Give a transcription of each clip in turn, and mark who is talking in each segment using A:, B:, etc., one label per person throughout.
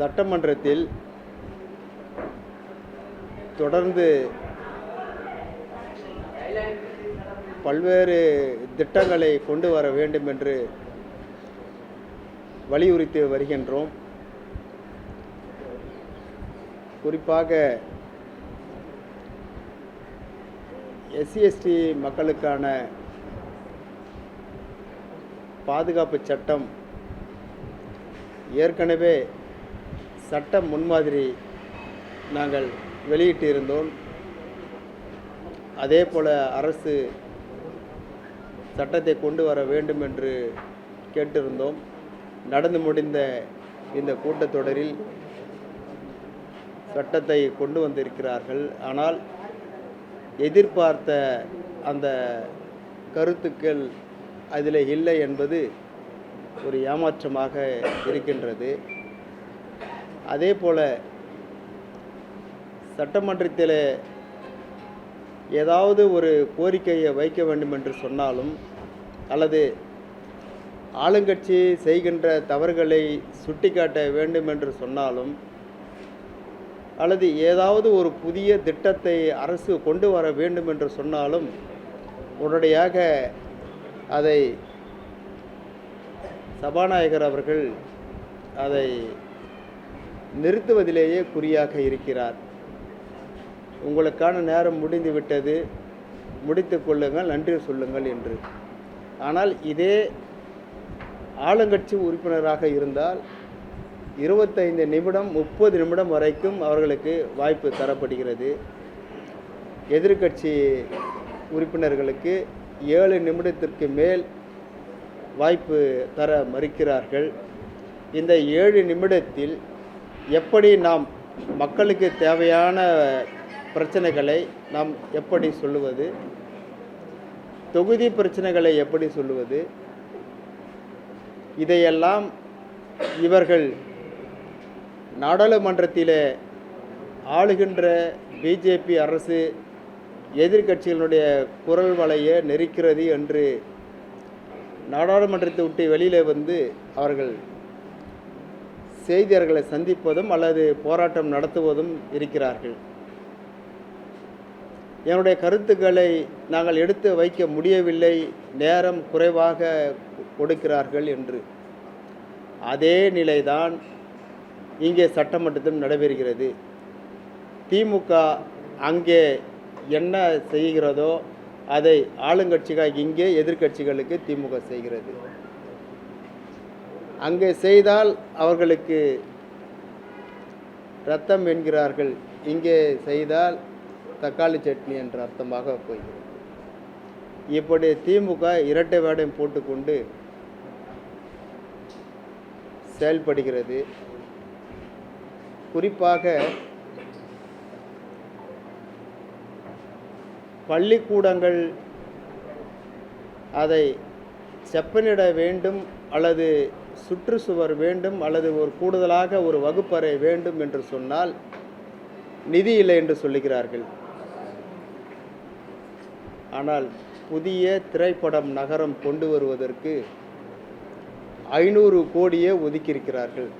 A: சட்டமன்றத்தில் தொடர்ந்து பல்வேறு திட்டங்களை கொண்டு வர வேண்டும் என்று வலியுறுத்தி வருகின்றோம். குறிப்பாக எஸ்சிஎஸ்டி மக்களுக்கான பாதுகாப்பு சட்டம் ஏற்கனவே சட்ட முன்மாதிரி நாங்கள் வெளியிட்டிருந்தோம். அதே போல் அரசு சட்டத்தை கொண்டு வர வேண்டும் என்று கேட்டிருந்தோம். நடந்து முடிந்த இந்த கூட்டத்தொடரில் சட்டத்தை கொண்டு வந்திருக்கிறார்கள். ஆனால் எதிர்பார்த்த அந்த கருத்துக்கள் அதில் இல்லை என்பது ஒரு ஏமாற்றமாக இருக்கின்றது. அதே போல் சட்டமன்றத்தில் ஏதாவது ஒரு கோரிக்கையை வைக்க வேண்டும் என்று சொன்னாலும் அல்லது ஆளுங்கட்சி செய்கின்ற தவறுகளை சுட்டிக்காட்ட வேண்டும் என்று சொன்னாலும் அல்லது ஏதாவது ஒரு புதிய திட்டத்தை அரசு கொண்டு வர வேண்டும் என்று சொன்னாலும் உடனடியாக அதை சபாநாயகர் அவர்கள் அதை நிறுத்துவதிலேயே குறியாக இருக்கிறார். உங்களுக்கான நேரம் முடிந்து விட்டது. முடித்து கொள்ளுங்கள் நன்றி சொல்லுங்கள் என்று. ஆனால் இதே ஆளுங்கட்சி உறுப்பினராக இருந்தால் இருபத்தைந்து நிமிடம் முப்பது நிமிடம் வரைக்கும் அவர்களுக்கு வாய்ப்பு தரப்படுகிறது. எதிர்க்கட்சி உறுப்பினர்களுக்கு ஏழு நிமிடத்திற்கு மேல் வாய்ப்பு தர மறுக்கிறார்கள். இந்த ஏழு நிமிடத்தில் எப்படி நாம் மக்களுக்கு தேவையான பிரச்சனைகளை நாம் எப்படி சொல்லுவது? தொகுதி பிரச்சனைகளை எப்படி சொல்லுவது? இதையெல்லாம் இவர்கள் நாடாளுமன்றத்திலே ஆளுகின்ற பிஜேபி அரசு எதிர்கட்சிகளுடைய குரல் வலையை நெரிக்கிறது என்று நாடாளுமன்றத்தை விட்டு வெளியில் வந்து அவர்கள் செய்தியர்களை சந்திப்பதும் அல்லது போராட்டம் நடத்துவதும் இருக்கிறார்கள். என்னுடைய கருத்துக்களை நாங்கள் எடுத்து வைக்க முடியவில்லை. நேரம் குறைவாக கொடுக்கிறார்கள் என்று. அதே நிலைதான் இங்கே சட்டமன்றத்திலும் நடைபெறுகிறது. திமுக அங்கே என்ன செய்கிறதோ அதை ஆளுங்கட்சிகள் இங்கே எதிர்க்கட்சிகளுக்கு திமுக செய்கிறது. அங்கே செய்தால் அவர்களுக்கு ரத்தம் என்கிறார்கள். இங்கே செய்தால் தக்காளி சட்னி என்ற அர்த்தமாக போய்கிறது இப்படி திமுக இரட்டை வேடம் போட்டுக்கொண்டு செயல்படுகிறது. குறிப்பாக பள்ளிக்கூடங்கள் அதை செப்பனிட வேண்டும் அல்லது சுற்றுச்சுவர் வேண்டும் அல்லது ஒரு கூடுதலாக ஒரு வகுப்பறை வேண்டும் என்று சொன்னால் நிதி இல்லை என்று சொல்லுகிறார்கள். ஆனால் புதிய திரைப்படம் நகரம் கொண்டு வருவதற்கு ஐநூறு கோடியே ஒதுக்கியிருக்கிறார்கள்.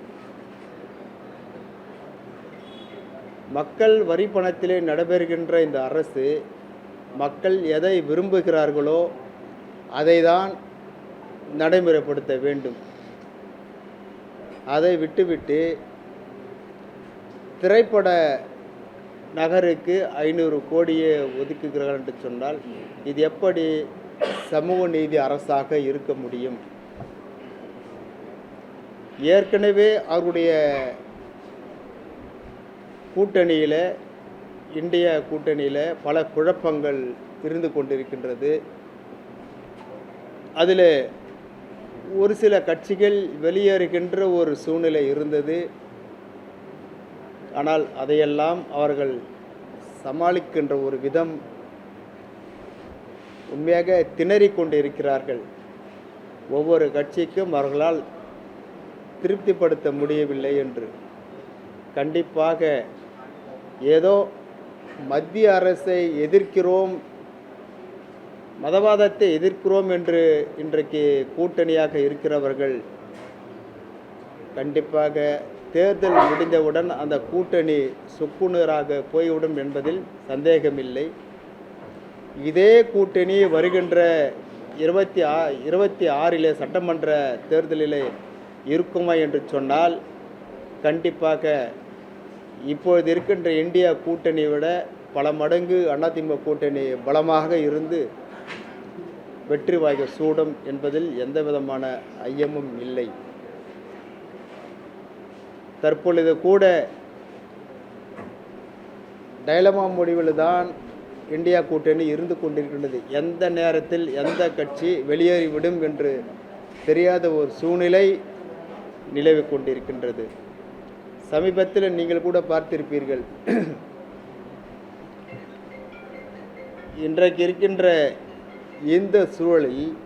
A: மக்கள் வரி பணத்திலே நடைபெறுகின்ற இந்த அரசு மக்கள் எதை விரும்புகிறார்களோ அதை தான் நடைமுறைப்படுத்த வேண்டும். அதை விட்டுவிட்டு திரைப்பட நகருக்கு ஐநூறு கோடியை ஒதுக்குகிறார்கள் என்று சொன்னால் இது எப்படி சமூக நீதி அரசாக இருக்க முடியும்? ஏற்கனவே அவருடைய கூட்டணியில் இந்திய கூட்டணியில் பல குழப்பங்கள் இருந்து கொண்டிருக்கின்றது. அதில் ஒரு சில கட்சிகள் வெளியேறுகின்ற ஒரு சூழ்நிலை இருந்தது. ஆனால் அதையெல்லாம் அவர்கள் சமாளிக்கின்ற ஒரு விதம் உண்மையாக திணறிக் இருக்கிறார்கள் ஒவ்வொரு கட்சிக்கும் அவர்களால் திருப்திப்படுத்த முடியவில்லை என்று. கண்டிப்பாக ஏதோ மத்திய அரசை எதிர்க்கிறோம் மதவாதத்தை எதிர்க்கிறோம் என்று இன்றைக்கு கூட்டணியாக இருக்கிறவர்கள் கண்டிப்பாக தேர்தல் முடிந்தவுடன் அந்த கூட்டணி சுக்குநூறாக போய்விடும் என்பதில் சந்தேகமில்லை. இதே கூட்டணி வருகின்ற இருபத்தி ஆ இருபத்தி ஆறிலே சட்டமன்ற தேர்தலிலே இருக்குமா என்று சொன்னால் கண்டிப்பாக இப்பொழுது இருக்கின்ற இந்தியா கூட்டணியை விட பல மடங்கு அதிமுக கூட்டணி பலமாக இருந்து வெற்றி வாய்க்க சூடும் என்பதில் எந்த விதமான ஐயமும் இல்லை. தற்பொழுது கூட டைலமா முடிவில் தான் இந்தியா கூட்டணி இருந்து கொண்டிருக்கின்றது. எந்த நேரத்தில் எந்த கட்சி வெளியேறிவிடும் என்று தெரியாத ஒரு சூழ்நிலை நிலவிக் கொண்டிருக்கின்றது. சமீபத்தில் நீங்கள் கூட பார்த்திருப்பீர்கள். இன்றைக்கு இருக்கின்ற இந்த சூழலில்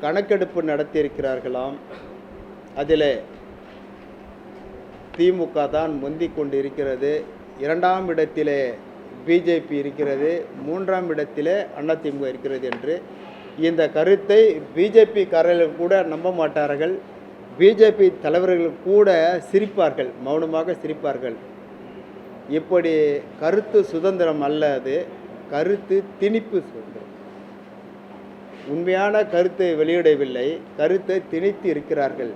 A: கணக்கெடுப்பு நடத்தியிருக்கிறார்களாம். அதில் திமுக தான் முந்திக் கொண்டிருக்கிறது. இரண்டாம் இடத்திலே பிஜேபி இருக்கிறது. மூன்றாம் இடத்திலே அதிமுக இருக்கிறது என்று. இந்த கருத்தை பிஜேபி காரர்கள் கூட நம்ப மாட்டார்கள். பிஜேபி தலைவர்கள் கூட சிரிப்பார்கள் மௌனமாக சிரிப்பார்கள். இப்படி கருத்து சுதந்திரம் அல்ல அது. கருத்து திணிப்பு சுதந்திரம். உண்மையான கருத்தை வெளியிடவில்லை கருத்தை திணித்து இருக்கிறார்கள்.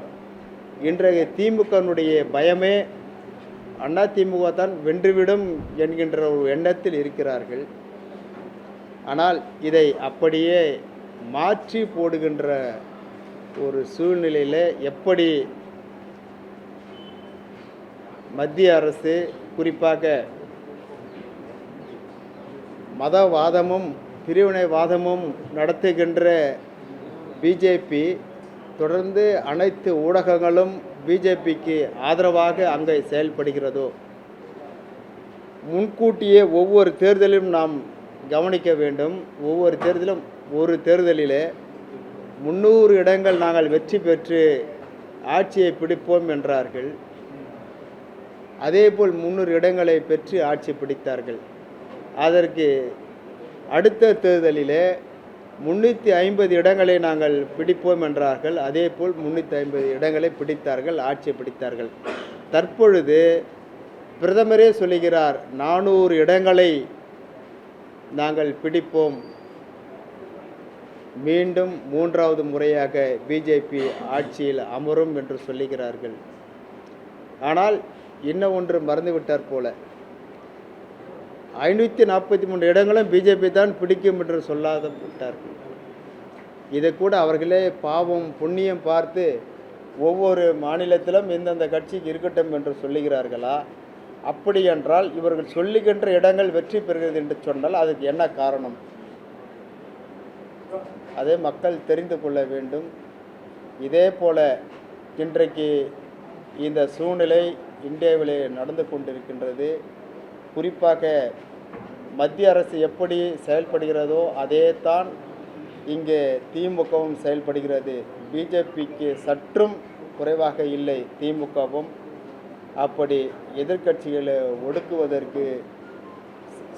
A: இன்றைய திமுகனுடைய பயமே அண்ணா திமுக தான் வென்றுவிடும் என்கின்ற ஒரு எண்ணத்தில் இருக்கிறார்கள். ஆனால் இதை அப்படியே மாற்றி போடுகின்ற ஒரு சூழ்நிலையில் எப்படி மத்திய அரசு குறிப்பாக மதவாதமும் பிரிவினைவாதமும் நடத்துகின்ற பிஜேபி தொடர்ந்து அனைத்து ஊடகங்களும் பிஜேபிக்கு ஆதரவாக அங்கே செயல்படுகிறதோ. முன்கூட்டியே ஒவ்வொரு தேர்தலிலும் நாம் கவனிக்க வேண்டும். ஒவ்வொரு தேர்தலும் ஒரு தேர்தலிலே முந்நூறு இடங்கள் நாங்கள் வெற்றி பெற்று ஆட்சியை பிடிப்போம் என்றார்கள். அதேபோல் முந்நூறு இடங்களை பெற்று ஆட்சி பிடித்தார்கள். அதற்கு அடுத்த தேர்தலிலே முன்னூற்றி ஐம்பது இடங்களை நாங்கள் பிடிப்போம் என்றார்கள். அதேபோல் முன்னூற்றி ஐம்பது இடங்களை பிடித்தார்கள் ஆட்சியை பிடித்தார்கள். தற்பொழுது பிரதமரே சொல்லுகிறார் நானூறு இடங்களை நாங்கள் பிடிப்போம். மீண்டும் மூன்றாவது முறையாக பிஜேபி ஆட்சியில் அமரும் என்று சொல்லுகிறார்கள். ஆனால் இன்னும் ஒன்று மறந்துவிட்டார் போல. ஐநூற்றி நாற்பத்தி மூணு இடங்களும் பிஜேபி தான் பிடிக்கும் என்று சொல்லாத விட்டார்கள் இதை கூட அவர்களே பாவம் புண்ணியம் பார்த்து ஒவ்வொரு மாநிலத்திலும் இந்தந்த கட்சிக்கு இருக்கட்டும் என்று சொல்லுகிறார்களா? அப்படி என்றால் இவர்கள் சொல்லுகின்ற இடங்கள் வெற்றி பெறுகிறது என்று சொன்னால் அதுக்கு என்ன காரணம்? அதை மக்கள் தெரிந்து கொள்ள வேண்டும். இதே போல இன்றைக்கு இந்த சூழ்நிலை இந்தியாவிலே நடந்து கொண்டிருக்கின்றது. குறிப்பாக மத்திய அரசு எப்படி செயல்படுகிறதோ அதே தான் இங்கே திமுகவும் செயல்படுகிறது. பிஜேபிக்கு சற்றும் குறைவாக இல்லை திமுகவும். அப்படி எதிர்க்கட்சிகளை ஒடுக்குவதற்கு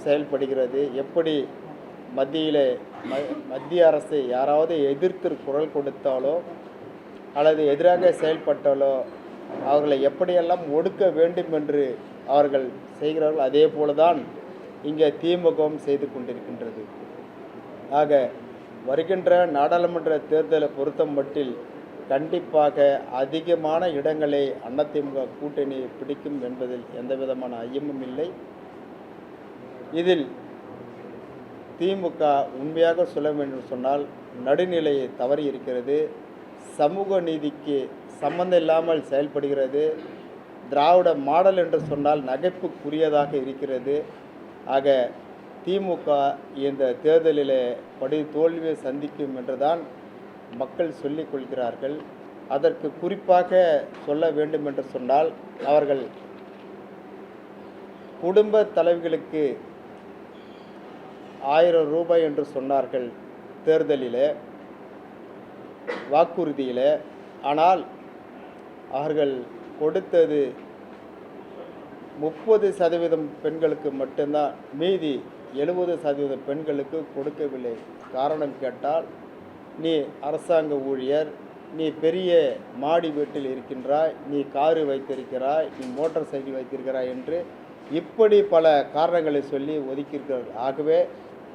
A: செயல்படுகிறது. எப்படி மத்தியில் ம மத்திய அரசு யாராவது எதிர்த்து குரல் கொடுத்தாலோ அல்லது எதிராக செயல்பட்டாலோ அவர்களை எப்படியெல்லாம் ஒடுக்க வேண்டும் என்று அவர்கள் செய்கிறார்கள் அதே போல தான் இங்கே திமுகவும் செய்து கொண்டிருக்கின்றது. ஆக வருகின்ற நாடாளுமன்ற தேர்தலை பொறுத்த மட்டில் கண்டிப்பாக அதிகமான இடங்களை அதிமுக கூட்டணி பிடிக்கும் என்பதில் எந்த விதமான ஐயமும் இல்லை. இதில் திமுக உண்மையாக சொல்ல வேண்டும் சொன்னால் நடுநிலையை தவறி இருக்கிறது சமூக நீதிக்கு சம்பந்தம் இல்லாமல் செயல்படுகிறது. திராவிட மாடல் என்று சொன்னால் நகைப்புக்குரியதாக இருக்கிறது. ஆக திமுக இந்த தேர்தலில் படி தோல்வியை சந்திக்கும் என்றுதான் மக்கள் சொல்லிக் கொள்கிறார்கள். அதற்கு குறிப்பாக சொல்ல வேண்டும் என்று சொன்னால் அவர்கள் குடும்ப தலைவிகளுக்கு ஆயிரம் ரூபாய் என்று சொன்னார்கள் தேர்தலில் வாக்குறுதியில். ஆனால் அவர்கள் கொடுத்தது முப்பது சதவீதம் பெண்களுக்கு மட்டும்தான் மீதி எழுபது சதவீதம் பெண்களுக்கு கொடுக்கவில்லை. காரணம் கேட்டால் நீ அரசாங்க ஊழியர் நீ பெரிய மாடி வீட்டில் இருக்கின்றாய் நீ காரு வைத்திருக்கிறாய் நீ மோட்டார் சைக்கிள் வைத்திருக்கிறாய் என்று இப்படி பல காரணங்களை சொல்லி ஒதுக்கியிருக்கிறார்கள் ஆகவே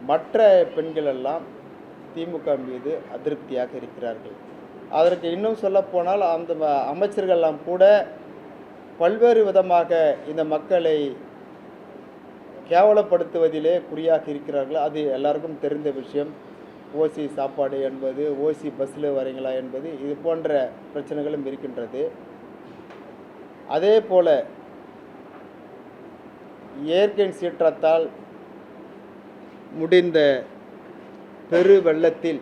A: மற்ற பெண்களெல்லாம் திமுக மீது அதிருப்தியாக இருக்கிறார்கள். அதற்கு இன்னும் சொல்லப்போனால் அந்த அமைச்சர்கள்லாம் கூட பல்வேறு விதமாக இந்த மக்களை கேவலப்படுத்துவதிலே குறியாக இருக்கிறார்கள். அது எல்லாருக்கும் தெரிந்த விஷயம். ஓசி சாப்பாடு என்பது ஓசி பஸ்ஸில் வரீங்களா என்பது இது போன்ற பிரச்சனைகளும் இருக்கின்றது. அதே போல் இயற்கை சீற்றத்தால் முடிந்த பெரு வெள்ளத்தில்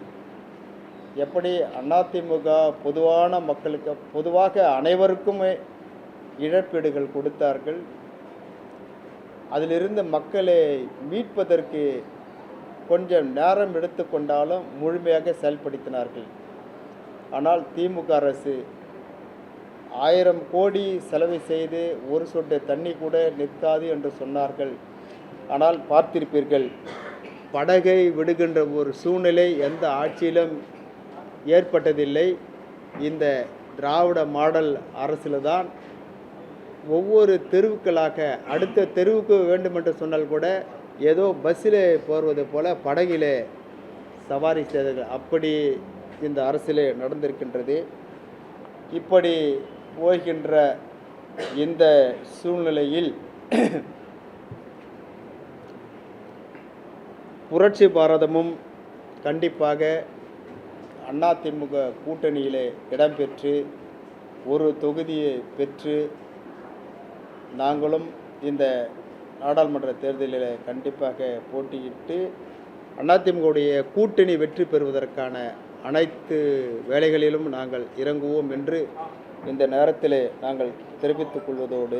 A: எப்படி அதிமுக பொதுவான மக்களுக்கு பொதுவாக அனைவருக்குமே இழப்பீடுகள் கொடுத்தார்கள். அதிலிருந்து மக்களை மீட்பதற்கு கொஞ்சம் நேரம் எடுத்துக்கொண்டாலும் முழுமையாக செயல்படுத்தினார்கள். ஆனால் திமுக அரசு ஆயிரம் கோடி செலவு செய்து ஒரு சொட்டு தண்ணி கூட நிற்காது என்று சொன்னார்கள். ஆனால் பார்த்திருப்பீர்கள் படகை விடுகின்ற ஒரு சூழ்நிலை எந்த ஆட்சியிலும் ஏற்பட்டதில்லை. இந்த திராவிட மாடல் அரசில் தான் ஒவ்வொரு தெருவுக்களாக அடுத்த தெருவுக்கு வேண்டுமென்று சொன்னால் கூட ஏதோ பஸ்ஸில் போவது போல படகிலே சவாரி செய்தார்கள் அப்படி இந்த அரசிலே நடந்திருக்கின்றது. இப்படி போகின்ற இந்த சூழ்நிலையில் புரட்சி பாரதமும் கண்டிப்பாக அதிமுக கூட்டணியிலே இடம்பெற்று ஒரு தொகுதியை பெற்று நாங்களும் இந்த நாடாளுமன்ற தேர்தலில் கண்டிப்பாக போட்டியிட்டு அதிமுகவுடைய கூட்டணி வெற்றி பெறுவதற்கான அனைத்து வேலைகளிலும் நாங்கள் இறங்குவோம் என்று இந்த நேரத்தில் நாங்கள் தெரிவித்துக் கொள்வதோடு